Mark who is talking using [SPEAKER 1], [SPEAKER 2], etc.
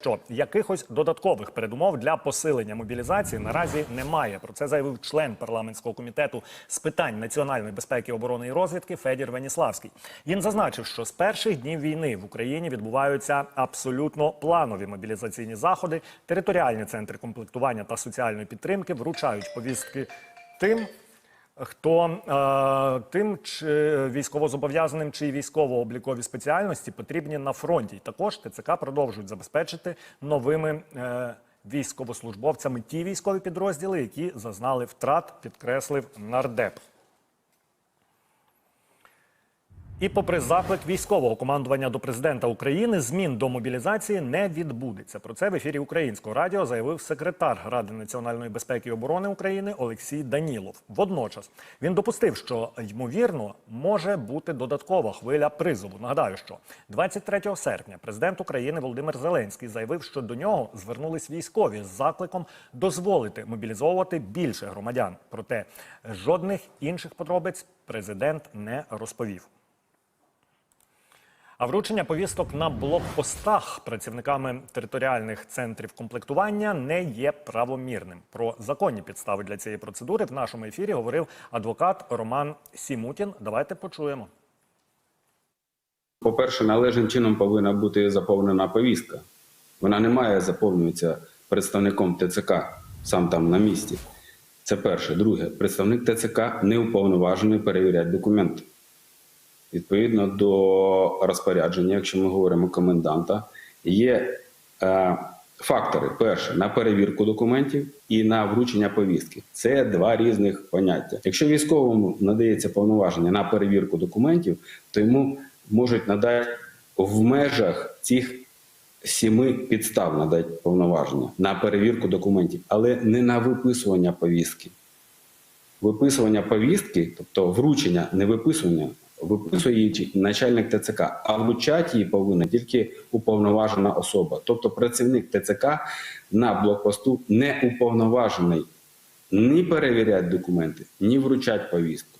[SPEAKER 1] Що якихось додаткових передумов для посилення мобілізації наразі немає. Про це заявив член парламентського комітету з питань національної безпеки, оборони і розвідки Федір Веніславський. Він зазначив, що з перших днів війни в Україні відбуваються абсолютно планові мобілізаційні заходи. Територіальні центри комплектування та соціальної підтримки вручають повістки тим, Хто е, тим чи військовозобов'язаним чи військово-облікові спеціальності потрібні на фронті? Також ТЦК продовжують забезпечити новими е, військовослужбовцями ті військові підрозділи, які зазнали втрат, підкреслив нардеп. І попри заклик військового командування до президента України, змін до мобілізації не відбудеться. Про це в ефірі українського радіо заявив секретар Ради національної безпеки і оборони України Олексій Данілов. Водночас він допустив, що ймовірно може бути додаткова хвиля призову. Нагадаю, що 23 серпня президент України Володимир Зеленський заявив, що до нього звернулись військові з закликом дозволити мобілізовувати більше громадян. Проте жодних інших подробиць президент не розповів. А вручення повісток на блокпостах працівниками територіальних центрів комплектування не є правомірним. Про законні підстави для цієї процедури в нашому ефірі говорив адвокат Роман Сімутін. Давайте почуємо.
[SPEAKER 2] По-перше, належним чином повинна бути заповнена повістка. Вона не має заповнюватися представником ТЦК сам там на місці. Це перше. Друге, представник ТЦК не уповноважений перевіряти документи. Відповідно до розпорядження, якщо ми говоримо коменданта, є е, фактори: перше на перевірку документів і на вручення повістки. Це два різних поняття. Якщо військовому надається повноваження на перевірку документів, то йому можуть надати в межах цих сіми підстав надати повноваження на перевірку документів, але не на виписування повістки. Виписування повістки, тобто вручення, не виписування, виписує її начальник ТЦК, а вручати її повинна тільки уповноважена особа. Тобто працівник ТЦК на блокпосту не уповноважений ні перевіряти документи, ні вручати повістку.